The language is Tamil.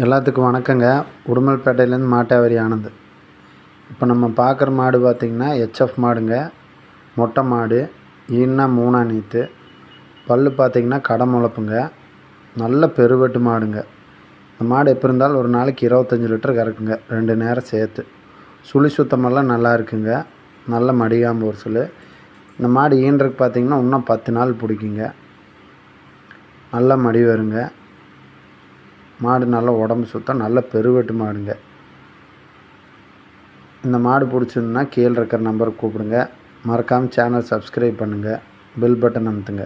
எல்லாத்துக்கும் வணக்கங்க. உடுமல்பேட்டையிலேருந்து மாட்டாவரி ஆனந்த். இப்போ நம்ம பார்க்குற மாடு பார்த்திங்கன்னா ஹெச்எஃப் மாடுங்க. மொட்டை மாடு ஈன்னா மூணா நீத்து. பல் பார்த்திங்கன்னா கடை முளப்புங்க நல்ல பெருவெட்டு மாடுங்க. இந்த மாடு எப்படி இருந்தாலும் ஒரு நாளைக்கு இருபத்தஞ்சி லிட்டர் கறக்குங்க. ரெண்டு நேரம் சேர்த்து. சுழி சுத்தமெல்லாம் நல்லா இருக்குங்க. நல்ல மடிகாம்பு ஒரு சொல்லு இந்த மாடு ஈன்றதுக்கு பார்த்திங்கன்னா இன்னும் பத்து நாள் பிடிக்குங்க. நல்ல மடி வருங்க. மாடு நல்லா உடம்பு சுத்தம் நல்ல பெருவெட்டு மாடுங்க. இந்த மாடு பிடிச்சிருந்தா கீழே இருக்கிற நம்பருக்கு கூப்பிடுங்க. மறக்காமல் சேனல் சப்ஸ்கிரைப் பண்ணுங்கள் பெல் பட்டன் அமுத்துங்க.